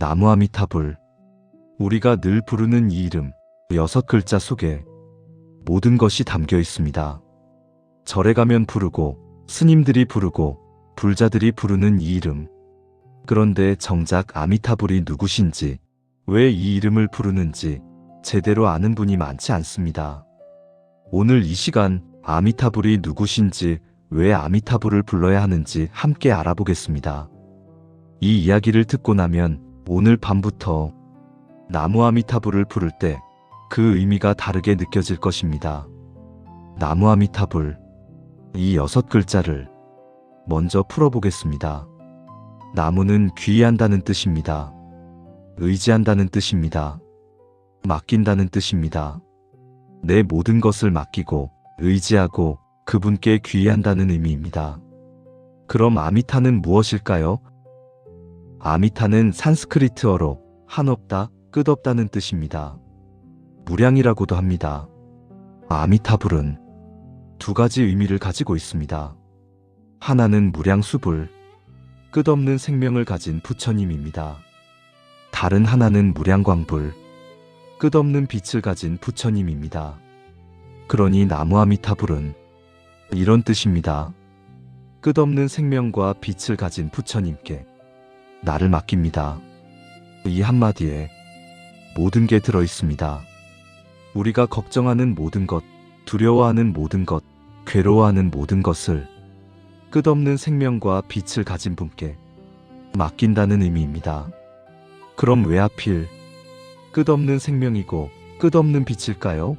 나무 아미타불. 우리가 늘 부르는 이 이름, 여섯 글자 속에 모든 것이 담겨 있습니다. 절에 가면 부르고, 스님들이 부르고, 불자들이 부르는 이 이름. 그런데 정작 아미타불이 누구신지, 왜 이 이름을 부르는지 제대로 아는 분이 많지 않습니다. 오늘 이 시간 아미타불이 누구신지, 왜 아미타불을 불러야 하는지 함께 알아보겠습니다. 이 이야기를 듣고 나면 오늘 밤부터 나무 아미타불을 부를 때 그 의미가 다르게 느껴질 것입니다. 나무 아미타불. 이 여섯 글자를 먼저 풀어보겠습니다. 나무는 귀의한다는 뜻입니다. 의지한다는 뜻입니다. 맡긴다는 뜻입니다. 내 모든 것을 맡기고 의지하고 그분께 귀의한다는 의미입니다. 그럼 아미타는 무엇일까요? 아미타는 산스크리트어로 한없다, 끝없다는 뜻입니다. 무량이라고도 합니다. 아미타불은 두 가지 의미를 가지고 있습니다. 하나는 무량수불, 끝없는 생명을 가진 부처님입니다. 다른 하나는 무량광불, 끝없는 빛을 가진 부처님입니다. 그러니 나무 아미타불은 이런 뜻입니다. 끝없는 생명과 빛을 가진 부처님께 나를 맡깁니다. 이 한마디에 모든 게 들어 있습니다. 우리가 걱정하는 모든 것, 두려워하는 모든 것, 괴로워하는 모든 것을 끝없는 생명과 빛을 가진 분께 맡긴다는 의미입니다. 그럼 왜 하필 끝없는 생명이고 끝없는 빛일까요?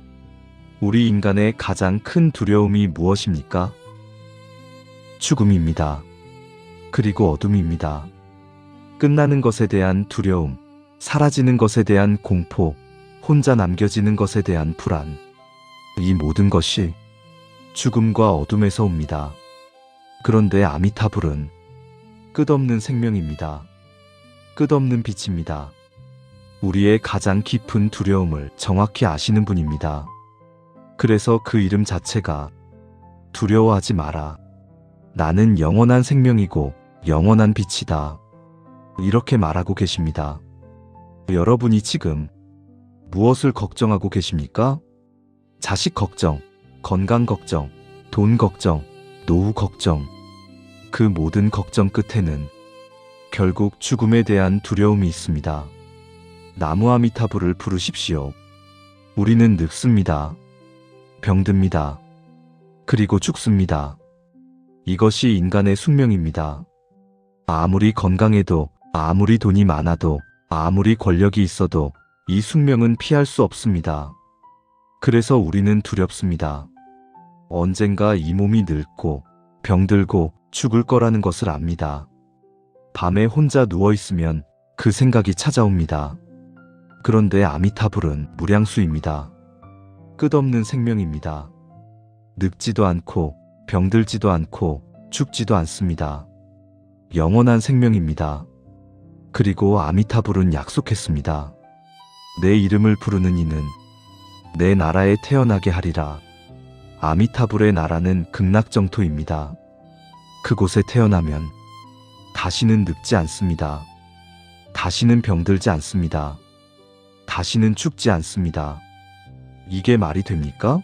우리 인간의 가장 큰 두려움이 무엇입니까? 죽음입니다. 그리고 어둠입니다. 끝나는 것에 대한 두려움, 사라지는 것에 대한 공포, 혼자 남겨지는 것에 대한 불안. 이 모든 것이 죽음과 어둠에서 옵니다. 그런데 아미타불은 끝없는 생명입니다. 끝없는 빛입니다. 우리의 가장 깊은 두려움을 정확히 아시는 분입니다. 그래서 그 이름 자체가 두려워하지 마라. 나는 영원한 생명이고 영원한 빛이다. 이렇게 말하고 계십니다. 여러분이 지금 무엇을 걱정하고 계십니까? 자식 걱정, 건강 걱정, 돈 걱정, 노후 걱정. 그 모든 걱정 끝에는 결국 죽음에 대한 두려움이 있습니다. 나무 아미타불을 부르십시오. 우리는 늙습니다. 병듭니다. 그리고 죽습니다. 이것이 인간의 숙명입니다. 아무리 건강해도, 아무리 돈이 많아도, 아무리 권력이 있어도 이 숙명은 피할 수 없습니다. 그래서 우리는 두렵습니다. 언젠가 이 몸이 늙고 병들고 죽을 거라는 것을 압니다. 밤에 혼자 누워있으면 그 생각이 찾아옵니다. 그런데 아미타불은 무량수입니다. 끝없는 생명입니다. 늙지도 않고 병들지도 않고 죽지도 않습니다. 영원한 생명입니다. 그리고 아미타불은 약속했습니다. 내 이름을 부르는 이는 내 나라에 태어나게 하리라. 아미타불의 나라는 극락정토입니다. 그곳에 태어나면 다시는 늙지 않습니다. 다시는 병들지 않습니다. 다시는 죽지 않습니다. 이게 말이 됩니까?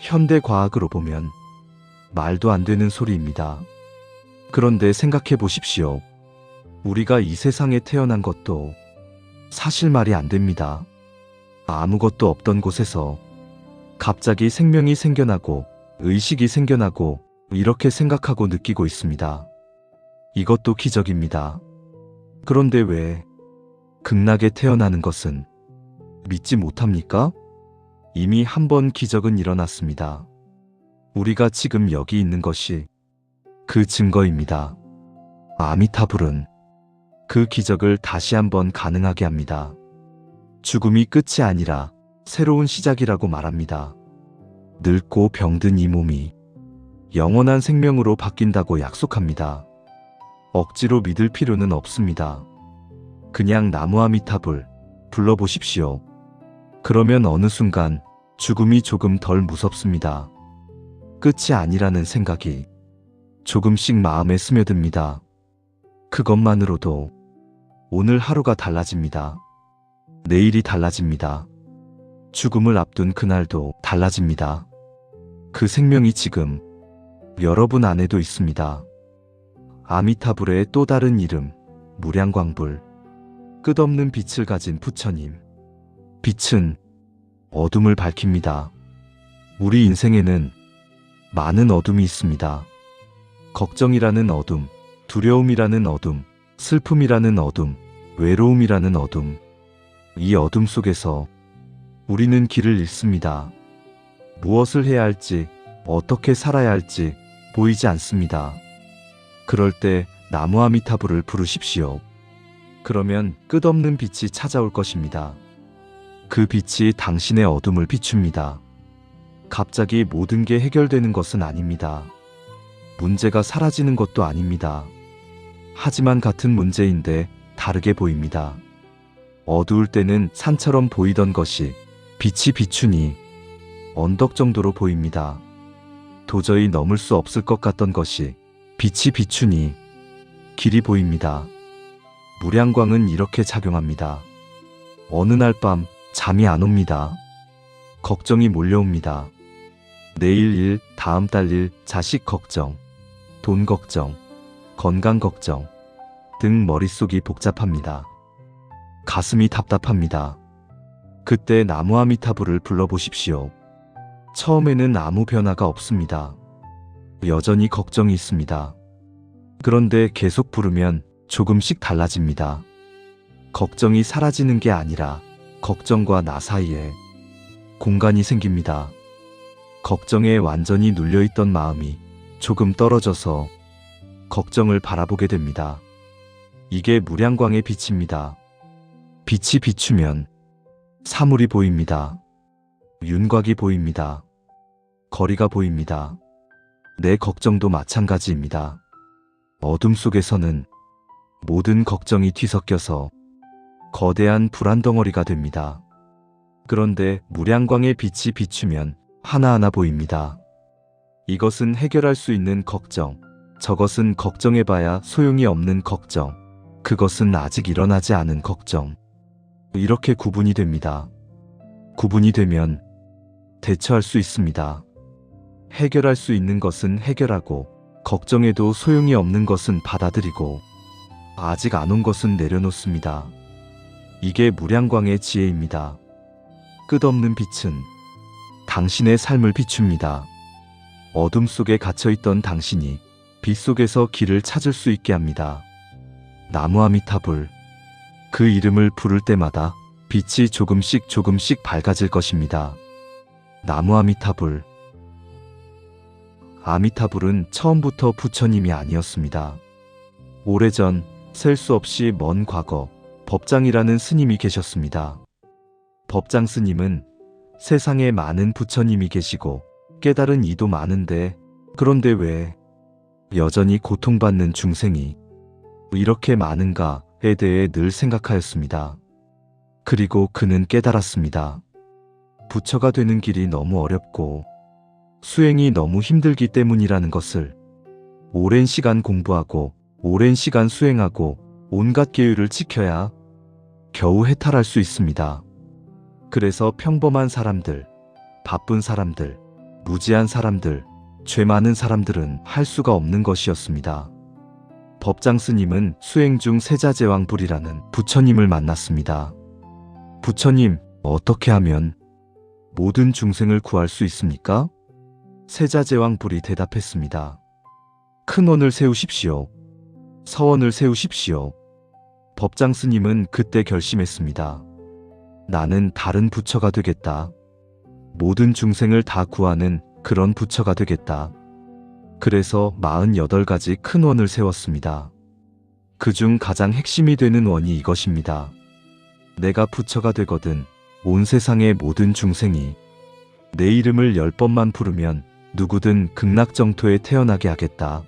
현대 과학으로 보면 말도 안 되는 소리입니다. 그런데 생각해 보십시오. 우리가 이 세상에 태어난 것도 사실 말이 안 됩니다. 아무것도 없던 곳에서 갑자기 생명이 생겨나고 의식이 생겨나고 이렇게 생각하고 느끼고 있습니다. 이것도 기적입니다. 그런데 왜 극락에 태어나는 것은 믿지 못합니까? 이미 한 번 기적은 일어났습니다. 우리가 지금 여기 있는 것이 그 증거입니다. 아미타불은 그 기적을 다시 한번 가능하게 합니다. 죽음이 끝이 아니라 새로운 시작이라고 말합니다. 늙고 병든 이 몸이 영원한 생명으로 바뀐다고 약속합니다. 억지로 믿을 필요는 없습니다. 그냥 나무 아미타불 불러보십시오. 그러면 어느 순간 죽음이 조금 덜 무섭습니다. 끝이 아니라는 생각이 조금씩 마음에 스며듭니다. 그것만으로도 오늘 하루가 달라집니다. 내일이 달라집니다. 죽음을 앞둔 그날도 달라집니다. 그 생명이 지금 여러분 안에도 있습니다. 아미타불의 또 다른 이름, 무량광불. 끝없는 빛을 가진 부처님. 빛은 어둠을 밝힙니다. 우리 인생에는 많은 어둠이 있습니다. 걱정이라는 어둠, 두려움이라는 어둠, 슬픔이라는 어둠, 외로움이라는 어둠. 이 어둠 속에서 우리는 길을 잃습니다. 무엇을 해야 할지, 어떻게 살아야 할지 보이지 않습니다. 그럴 때 나무 아미타불을 부르십시오. 그러면 끝없는 빛이 찾아올 것입니다. 그 빛이 당신의 어둠을 비춥니다. 갑자기 모든 게 해결되는 것은 아닙니다. 문제가 사라지는 것도 아닙니다. 하지만 같은 문제인데 다르게 보입니다. 어두울 때는 산처럼 보이던 것이 빛이 비추니 언덕 정도로 보입니다. 도저히 넘을 수 없을 것 같던 것이 빛이 비추니 길이 보입니다. 무량광은 이렇게 작용합니다. 어느 날 밤 잠이 안 옵니다. 걱정이 몰려옵니다. 내일 일, 다음 달 일, 자식 걱정, 돈 걱정, 건강 걱정 등 머릿속이 복잡합니다. 가슴이 답답합니다. 그때 나무 아미타불을 불러보십시오. 처음에는 아무 변화가 없습니다. 여전히 걱정이 있습니다. 그런데 계속 부르면 조금씩 달라집니다. 걱정이 사라지는 게 아니라 걱정과 나 사이에 공간이 생깁니다. 걱정에 완전히 눌려있던 마음이 조금 떨어져서 걱정을 바라보게 됩니다. 이게 무량광의 빛입니다. 빛이 비추면 사물이 보입니다. 윤곽이 보입니다. 거리가 보입니다. 내 걱정도 마찬가지입니다. 어둠 속에서는 모든 걱정이 뒤섞여서 거대한 불안 덩어리가 됩니다. 그런데 무량광의 빛이 비추면 하나하나 보입니다. 이것은 해결할 수 있는 걱정, 저것은 걱정해봐야 소용이 없는 걱정, 그것은 아직 일어나지 않은 걱정. 이렇게 구분이 됩니다. 구분이 되면 대처할 수 있습니다. 해결할 수 있는 것은 해결하고, 걱정해도 소용이 없는 것은 받아들이고, 아직 안 온 것은 내려놓습니다. 이게 무량광의 지혜입니다. 끝없는 빛은 당신의 삶을 비춥니다. 어둠 속에 갇혀있던 당신이 빛 속에서 길을 찾을 수 있게 합니다. 나무 아미타불. 그 이름을 부를 때마다 빛이 조금씩 조금씩 밝아질 것입니다. 나무 아미타불. 아미타불은 처음부터 부처님이 아니었습니다. 오래전 셀 수 없이 먼 과거 법장이라는 스님이 계셨습니다. 법장 스님은 세상에 많은 부처님이 계시고 깨달은 이도 많은데 그런데 왜 여전히 고통받는 중생이 이렇게 많은가에 대해 늘 생각하였습니다. 그리고 그는 깨달았습니다. 부처가 되는 길이 너무 어렵고 수행이 너무 힘들기 때문이라는 것을 오랜 시간 공부하고 오랜 시간 수행하고 온갖 계율을 지켜야 겨우 해탈할 수 있습니다. 그래서 평범한 사람들, 바쁜 사람들, 무지한 사람들, 죄 많은 사람들은 할 수가 없는 것이었습니다. 법장 스님은 수행 중 세자제왕불이라는 부처님을 만났습니다. 부처님, 어떻게 하면 모든 중생을 구할 수 있습니까? 세자제왕불이 대답했습니다. 큰 원을 세우십시오. 서원을 세우십시오. 법장 스님은 그때 결심했습니다. 나는 다른 부처가 되겠다. 모든 중생을 다 구하는 그런 부처가 되겠다. 그래서 48가지 큰 원을 세웠습니다. 그 중 가장 핵심이 되는 원이 이것입니다. 내가 부처가 되거든 온 세상의 모든 중생이 내 이름을 열 번만 부르면 누구든 극락정토에 태어나게 하겠다.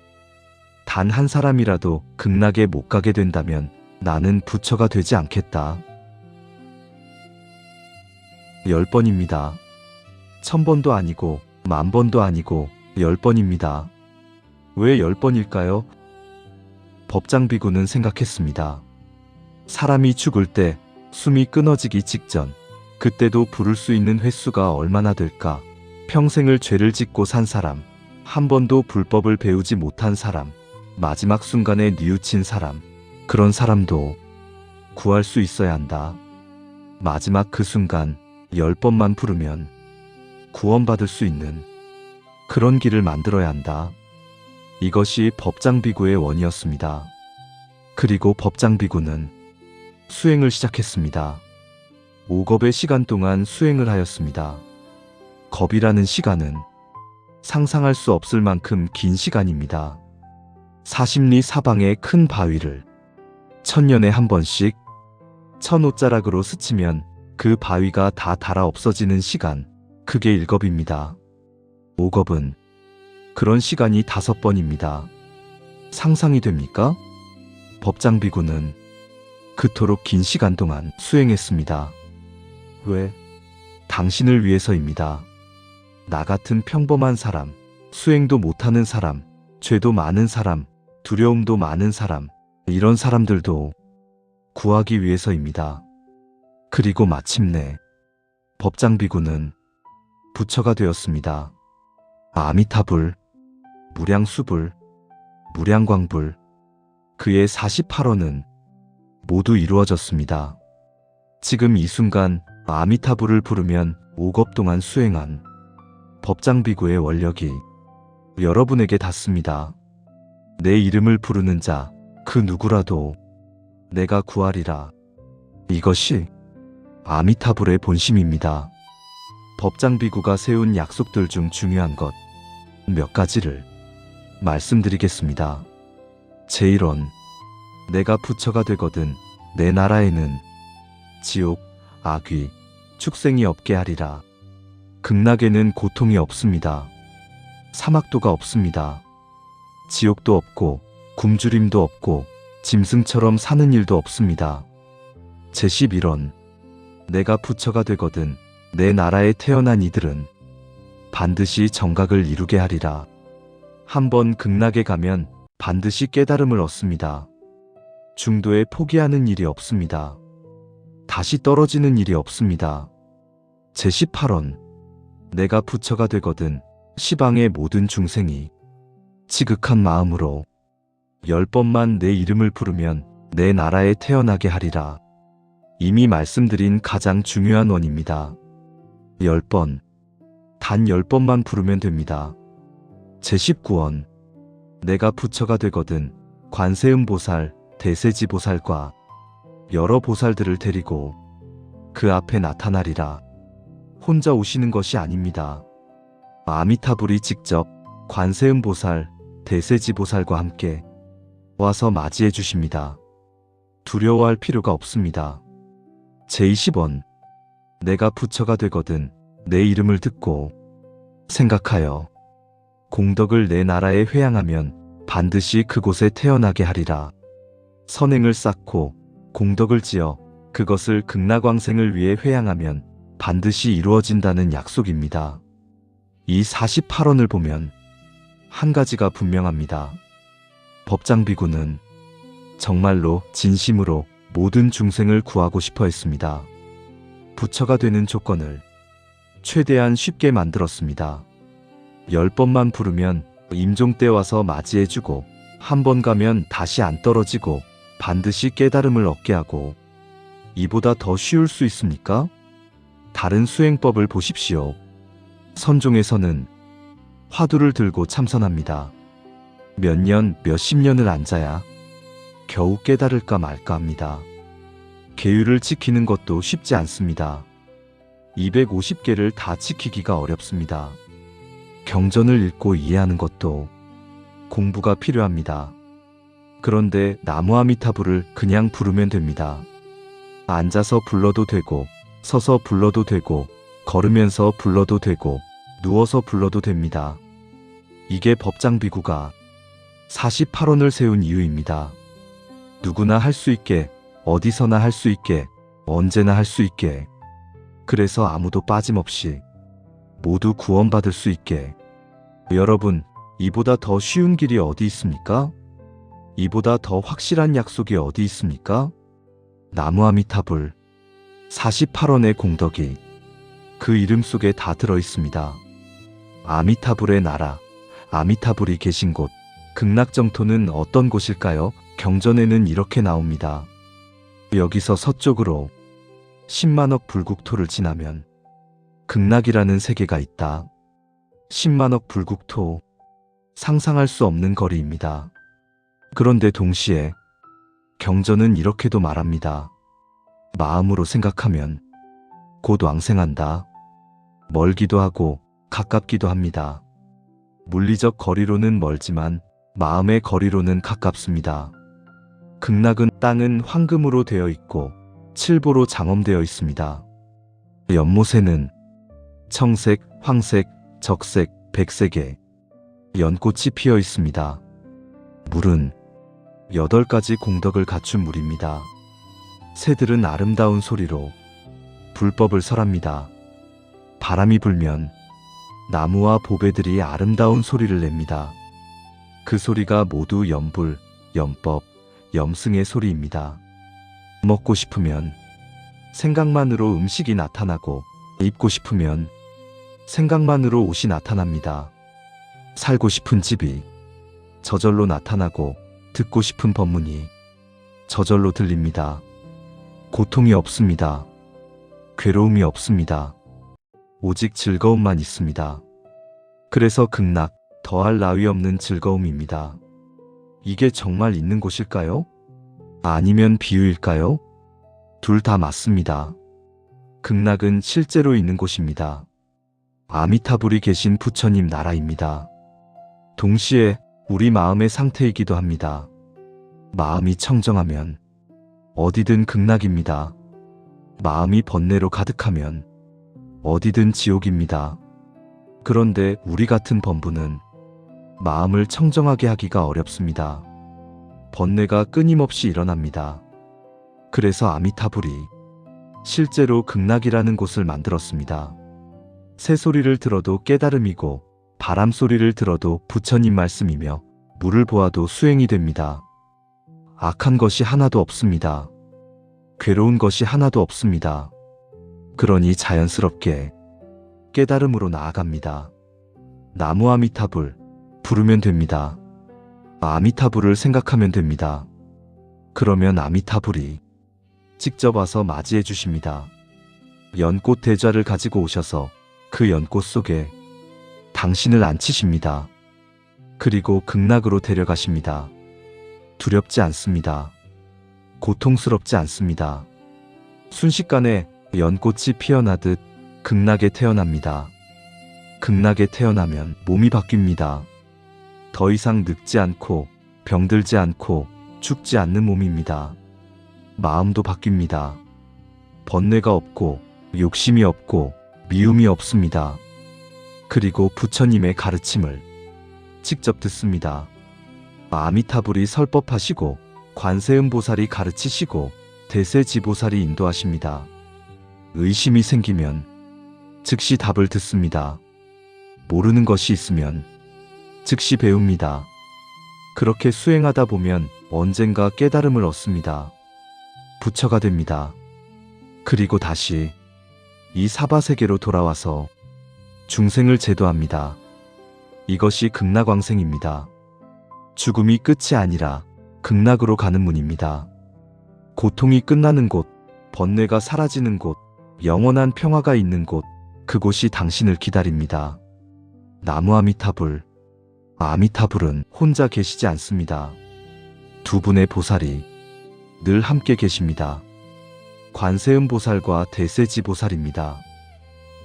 단 한 사람이라도 극락에 못 가게 된다면 나는 부처가 되지 않겠다. 열 번입니다. 천 번도 아니고 만 번도 아니고 열 번입니다. 왜 열 번일까요? 법장 비구는 생각했습니다. 사람이 죽을 때 숨이 끊어지기 직전 그때도 부를 수 있는 횟수가 얼마나 될까? 평생을 죄를 짓고 산 사람, 한 번도 불법을 배우지 못한 사람, 마지막 순간에 뉘우친 사람, 그런 사람도 구할 수 있어야 한다. 마지막 그 순간 열 번만 부르면 구원받을 수 있는 그런 길을 만들어야 한다. 이것이 법장비구의 원이었습니다. 그리고 법장비구는 수행을 시작했습니다. 5겁의 시간 동안 수행을 하였습니다. 겁이라는 시간은 상상할 수 없을 만큼 긴 시간입니다. 사십리 사방의 큰 바위를 천년에 한 번씩 천옷자락으로 스치면 그 바위가 다 닳아 없어지는 시간, 그게 일겁입니다. 오겁은 그런 시간이 다섯 번입니다. 상상이 됩니까? 법장비구는 그토록 긴 시간 동안 수행했습니다. 왜? 당신을 위해서입니다. 나 같은 평범한 사람, 수행도 못하는 사람, 죄도 많은 사람, 두려움도 많은 사람, 이런 사람들도 구하기 위해서입니다. 그리고 마침내 법장비구는 부처가 되었습니다. 아미타불, 무량수불, 무량광불, 그의 48원은 모두 이루어졌습니다. 지금 이 순간 아미타불을 부르면 5겁 동안 수행한 법장비구의 원력이 여러분에게 닿습니다. 내 이름을 부르는 자, 그 누구라도 내가 구하리라. 이것이 아미타불의 본심입니다. 법장비구가 세운 약속들 중 중요한 것 몇 가지를 말씀드리겠습니다. 제1원, 내가 부처가 되거든 내 나라에는 지옥, 악귀, 축생이 없게 하리라. 극락에는 고통이 없습니다. 사막도가 없습니다. 지옥도 없고 굶주림도 없고 짐승처럼 사는 일도 없습니다. 제11원 내가 부처가 되거든 내 나라에 태어난 이들은 반드시 정각을 이루게 하리라. 한번 극락에 가면 반드시 깨달음을 얻습니다. 중도에 포기하는 일이 없습니다. 다시 떨어지는 일이 없습니다. 제18원 내가 부처가 되거든 시방의 모든 중생이 지극한 마음으로 열 번만 내 이름을 부르면 내 나라에 태어나게 하리라. 이미 말씀드린 가장 중요한 원입니다. 열 번, 단열 번만 부르면 됩니다. 제19원, 내가 부처가 되거든 관세음 보살, 대세지 보살과 여러 보살들을 데리고 그 앞에 나타나리라. 혼자 오시는 것이 아닙니다. 아미타불이 직접 관세음 보살, 대세지 보살과 함께 와서 맞이해 주십니다. 두려워할 필요가 없습니다. 제20원 내가 부처가 되거든 내 이름을 듣고 생각하여 공덕을 내 나라에 회양하면 반드시 그곳에 태어나게 하리라. 선행을 쌓고 공덕을 지어 그것을 극락왕생을 위해 회양하면 반드시 이루어진다는 약속입니다. 이 48원을 보면 한 가지가 분명합니다. 법장비구는 정말로 진심으로 모든 중생을 구하고 싶어 했습니다. 부처가 되는 조건을 최대한 쉽게 만들었습니다. 열 번만 부르면 임종 때 와서 맞이해주고 한 번 가면 다시 안 떨어지고 반드시 깨달음을 얻게 하고 이보다 더 쉬울 수 있습니까? 다른 수행법을 보십시오. 선종에서는 화두를 들고 참선합니다. 몇 년, 몇십 년을 앉아야 겨우 깨달을까 말까 합니다. 계율을 지키는 것도 쉽지 않습니다. 250개를 다 지키기가 어렵습니다. 경전을 읽고 이해하는 것도 공부가 필요합니다. 그런데 나무아미타불을 그냥 부르면 됩니다. 앉아서 불러도 되고, 서서 불러도 되고, 걸으면서 불러도 되고, 누워서 불러도 됩니다. 이게 법장비구가 48원을 세운 이유입니다. 누구나 할 수 있게, 어디서나 할 수 있게, 언제나 할 수 있게. 그래서 아무도 빠짐없이 모두 구원받을 수 있게. 여러분, 이보다 더 쉬운 길이 어디 있습니까? 이보다 더 확실한 약속이 어디 있습니까? 나무 아미타불, 48원의 공덕이 그 이름 속에 다 들어 있습니다. 아미타불의 나라, 아미타불이 계신 곳, 극락정토는 어떤 곳일까요? 경전에는 이렇게 나옵니다. 여기서 서쪽으로 10만억 불국토를 지나면 극락이라는 세계가 있다. 10만억 불국토, 상상할 수 없는 거리입니다. 그런데 동시에 경전은 이렇게도 말합니다. 마음으로 생각하면 곧 왕생한다. 멀기도 하고 가깝기도 합니다. 물리적 거리로는 멀지만 마음의 거리로는 가깝습니다. 극락은 땅은 황금으로 되어 있고 칠보로 장엄되어 있습니다. 연못에는 청색, 황색, 적색, 백색의 연꽃이 피어 있습니다. 물은 여덟 가지 공덕을 갖춘 물입니다. 새들은 아름다운 소리로 불법을 설합니다. 바람이 불면 나무와 보배들이 아름다운 소리를 냅니다. 그 소리가 모두 염불, 염법, 염승의 소리입니다. 먹고 싶으면 생각만으로 음식이 나타나고 입고 싶으면 생각만으로 옷이 나타납니다. 살고 싶은 집이 저절로 나타나고 듣고 싶은 법문이 저절로 들립니다. 고통이 없습니다. 괴로움이 없습니다. 오직 즐거움만 있습니다. 그래서 극락, 더할 나위 없는 즐거움입니다. 이게 정말 있는 곳일까요? 아니면 비유일까요? 둘 다 맞습니다. 극락은 실제로 있는 곳입니다. 아미타불이 계신 부처님 나라입니다. 동시에 우리 마음의 상태이기도 합니다. 마음이 청정하면 어디든 극락입니다. 마음이 번뇌로 가득하면 어디든 지옥입니다. 그런데 우리 같은 범부는 마음을 청정하게 하기가 어렵습니다. 번뇌가 끊임없이 일어납니다. 그래서 아미타불이 실제로 극락이라는 곳을 만들었습니다. 새 소리를 들어도 깨달음이고 바람 소리를 들어도 부처님 말씀이며 물을 보아도 수행이 됩니다. 악한 것이 하나도 없습니다. 괴로운 것이 하나도 없습니다. 그러니 자연스럽게 깨달음으로 나아갑니다. 나무 아미타불 부르면 됩니다. 아미타불을 생각하면 됩니다. 그러면 아미타불이 직접 와서 맞이해 주십니다. 연꽃 대좌를 가지고 오셔서 그 연꽃 속에 당신을 앉히십니다. 그리고 극락으로 데려가십니다. 두렵지 않습니다. 고통스럽지 않습니다. 순식간에 연꽃이 피어나듯 극락에 태어납니다. 극락에 태어나면 몸이 바뀝니다. 더 이상 늙지 않고 병들지 않고 죽지 않는 몸입니다. 마음도 바뀝니다. 번뇌가 없고 욕심이 없고 미움이 없습니다. 그리고 부처님의 가르침을 직접 듣습니다. 아미타불이 설법하시고 관세음 보살이 가르치시고 대세지보살이 인도하십니다. 의심이 생기면 즉시 답을 듣습니다. 모르는 것이 있으면 즉시 배웁니다. 그렇게 수행하다 보면 언젠가 깨달음을 얻습니다. 부처가 됩니다. 그리고 다시 이 사바세계로 돌아와서 중생을 제도합니다. 이것이 극락왕생입니다. 죽음이 끝이 아니라 극락으로 가는 문입니다. 고통이 끝나는 곳, 번뇌가 사라지는 곳, 영원한 평화가 있는 곳, 그곳이 당신을 기다립니다. 나무 아미타불. 아미타불은 혼자 계시지 않습니다. 두 분의 보살이 늘 함께 계십니다. 관세음 보살과 대세지 보살입니다.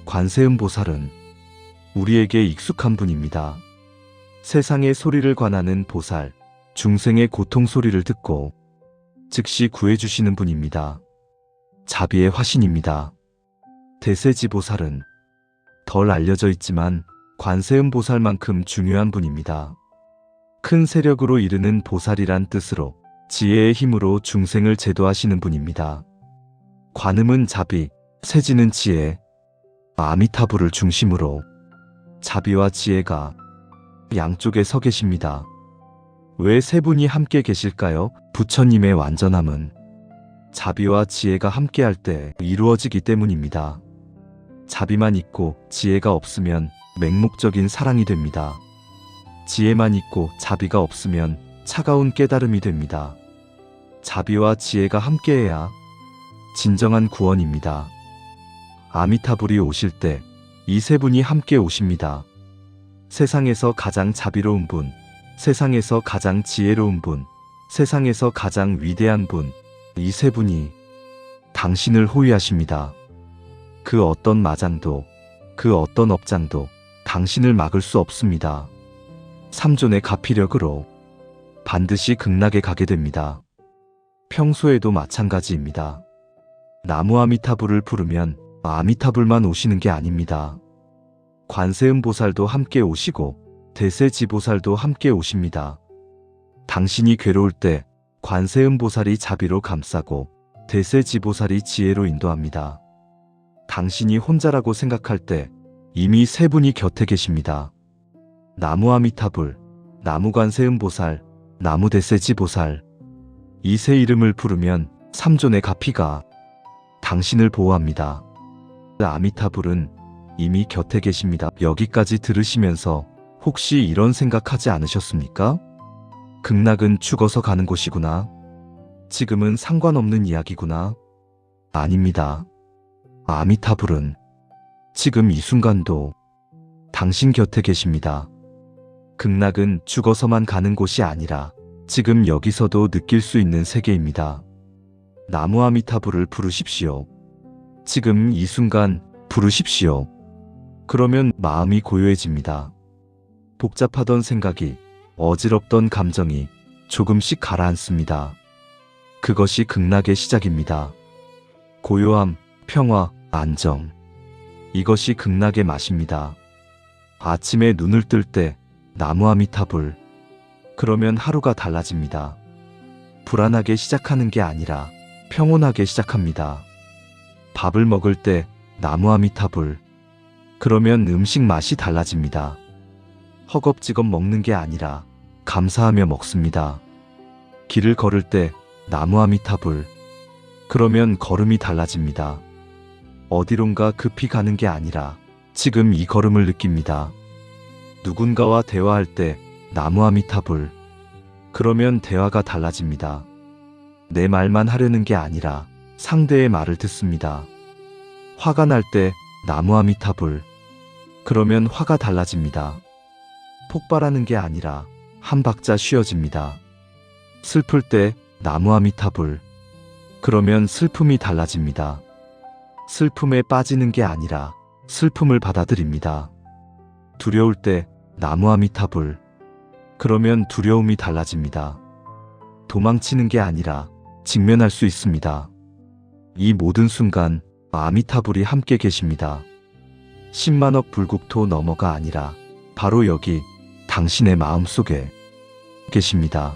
관세음 보살은 우리에게 익숙한 분입니다. 세상의 소리를 관하는 보살, 중생의 고통 소리를 듣고 즉시 구해주시는 분입니다. 자비의 화신입니다. 대세지 보살은 덜 알려져 있지만 관세음 보살만큼 중요한 분입니다. 큰 세력으로 이르는 보살이란 뜻으로 지혜의 힘으로 중생을 제도하시는 분입니다. 관음은 자비, 세지는 지혜, 아미타불을 중심으로 자비와 지혜가 양쪽에 서 계십니다. 왜 세 분이 함께 계실까요? 부처님의 완전함은 자비와 지혜가 함께할 때 이루어지기 때문입니다. 자비만 있고 지혜가 없으면 맹목적인 사랑이 됩니다. 지혜만 있고 자비가 없으면 차가운 깨달음이 됩니다. 자비와 지혜가 함께해야 진정한 구원입니다. 아미타불이 오실 때 이 세 분이 함께 오십니다. 세상에서 가장 자비로운 분, 세상에서 가장 지혜로운 분, 세상에서 가장 위대한 분, 이 세 분이 당신을 호위하십니다. 그 어떤 마장도, 그 어떤 업장도 당신을 막을 수 없습니다. 삼존의 가피력으로 반드시 극락에 가게 됩니다. 평소에도 마찬가지입니다. 나무 아미타불을 부르면 아미타불만 오시는 게 아닙니다. 관세음 보살도 함께 오시고 대세지 보살도 함께 오십니다. 당신이 괴로울 때 관세음 보살이 자비로 감싸고 대세지 보살이 지혜로 인도합니다. 당신이 혼자라고 생각할 때 이미 세 분이 곁에 계십니다. 나무 아미타불, 나무 관세음 보살, 나무 대세지 보살. 이 세 이름을 부르면 삼존의 가피가 당신을 보호합니다. 아미타불은 이미 곁에 계십니다. 여기까지 들으시면서 혹시 이런 생각하지 않으셨습니까? 극락은 죽어서 가는 곳이구나. 지금은 상관없는 이야기구나. 아닙니다. 아미타불은 지금 이 순간도 당신 곁에 계십니다. 극락은 죽어서만 가는 곳이 아니라 지금 여기서도 느낄 수 있는 세계입니다. 나무 아미타불을 부르십시오. 지금 이 순간 부르십시오. 그러면 마음이 고요해집니다. 복잡하던 생각이, 어지럽던 감정이 조금씩 가라앉습니다. 그것이 극락의 시작입니다. 고요함, 평화, 안정. 이것이 극락의 맛입니다. 아침에 눈을 뜰 때 나무 아미타불. 그러면 하루가 달라집니다. 불안하게 시작하는 게 아니라 평온하게 시작합니다. 밥을 먹을 때 나무 아미타불. 그러면 음식 맛이 달라집니다. 허겁지겁 먹는 게 아니라 감사하며 먹습니다. 길을 걸을 때 나무 아미타불. 그러면 걸음이 달라집니다. 어디론가 급히 가는 게 아니라 지금 이 걸음을 느낍니다. 누군가와 대화할 때 나무 아미타불. 그러면 대화가 달라집니다. 내 말만 하려는 게 아니라 상대의 말을 듣습니다. 화가 날 때 나무 아미타불. 그러면 화가 달라집니다. 폭발하는 게 아니라 한 박자 쉬어집니다. 슬플 때 나무 아미타불. 그러면 슬픔이 달라집니다. 슬픔에 빠지는 게 아니라 슬픔을 받아들입니다. 두려울 때 나무 아미타불. 그러면 두려움이 달라집니다. 도망치는 게 아니라 직면할 수 있습니다. 이 모든 순간 아미타불이 함께 계십니다. 10만억 불국토 너머가 아니라 바로 여기 당신의 마음 속에 계십니다.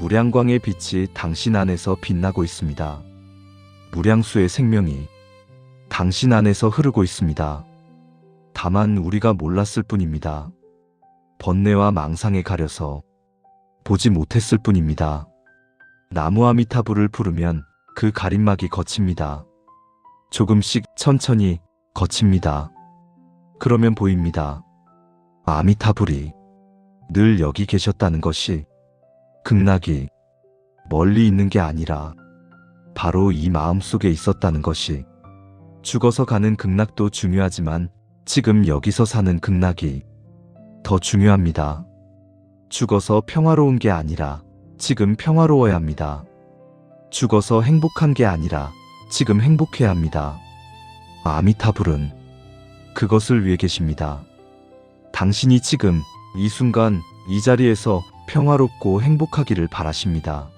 무량광의 빛이 당신 안에서 빛나고 있습니다. 무량수의 생명이 당신 안에서 흐르고 있습니다. 다만 우리가 몰랐을 뿐입니다. 번뇌와 망상에 가려서 보지 못했을 뿐입니다. 나무 아미타불을 부르면 그 가림막이 거칩니다. 조금씩 천천히 거칩니다. 그러면 보입니다. 아미타불이 늘 여기 계셨다는 것이 극락이 멀리 있는 게 아니라 바로 이 마음 속에 있었다는 것이 죽어서 가는 극락도 중요하지만 지금 여기서 사는 극락이 더 중요합니다. 죽어서 평화로운 게 아니라 지금 평화로워야 합니다. 죽어서 행복한 게 아니라 지금 행복해야 합니다. 아미타불은 그것을 위해 계십니다. 당신이 지금 이 순간 이 자리에서 평화롭고 행복하기를 바라십니다.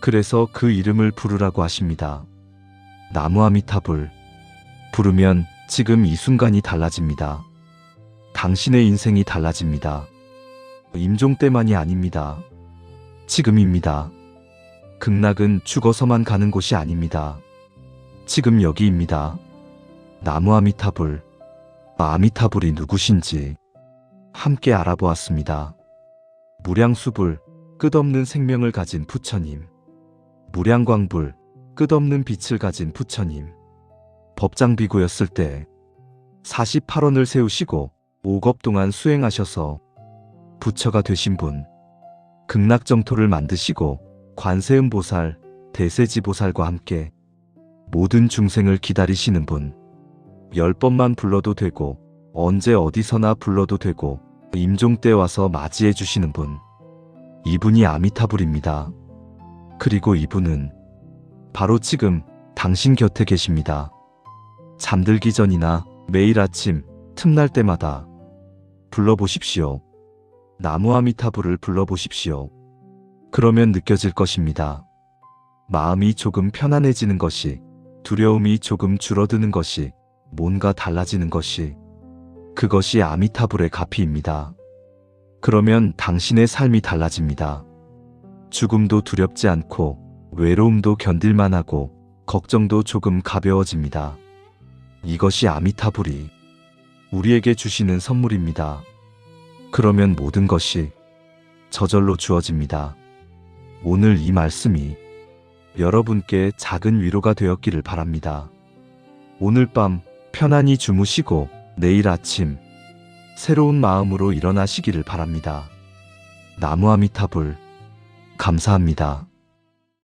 그래서 그 이름을 부르라고 하십니다. 나무 아미타불. 부르면 지금 이 순간이 달라집니다. 당신의 인생이 달라집니다. 임종 때만이 아닙니다. 지금입니다. 극락은 죽어서만 가는 곳이 아닙니다. 지금 여기입니다. 나무 아미타불. 아미타불이 누구신지 함께 알아보았습니다. 무량수불, 끝없는 생명을 가진 부처님. 무량광불, 끝없는 빛을 가진 부처님. 법장비구였을 때 48원을 세우시고 5겁 동안 수행하셔서 부처가 되신 분. 극락정토를 만드시고 관세음보살, 대세지보살과 함께 모든 중생을 기다리시는 분. 열 번만 불러도 되고 언제 어디서나 불러도 되고 임종 때 와서 맞이해 주시는 분. 이분이 아미타불입니다. 그리고 이분은 바로 지금 당신 곁에 계십니다. 잠들기 전이나 매일 아침 틈날 때마다 불러보십시오. 나무 아미타불을 불러보십시오. 그러면 느껴질 것입니다. 마음이 조금 편안해지는 것이, 두려움이 조금 줄어드는 것이, 뭔가 달라지는 것이, 그것이 아미타불의 가피입니다. 그러면 당신의 삶이 달라집니다. 죽음도 두렵지 않고, 외로움도 견딜만하고, 걱정도 조금 가벼워집니다. 이것이 아미타불이 우리에게 주시는 선물입니다. 그러면 모든 것이 저절로 주어집니다. 오늘 이 말씀이 여러분께 작은 위로가 되었기를 바랍니다. 오늘 밤 편안히 주무시고 내일 아침 새로운 마음으로 일어나시기를 바랍니다. 나무 아미타불 감사합니다.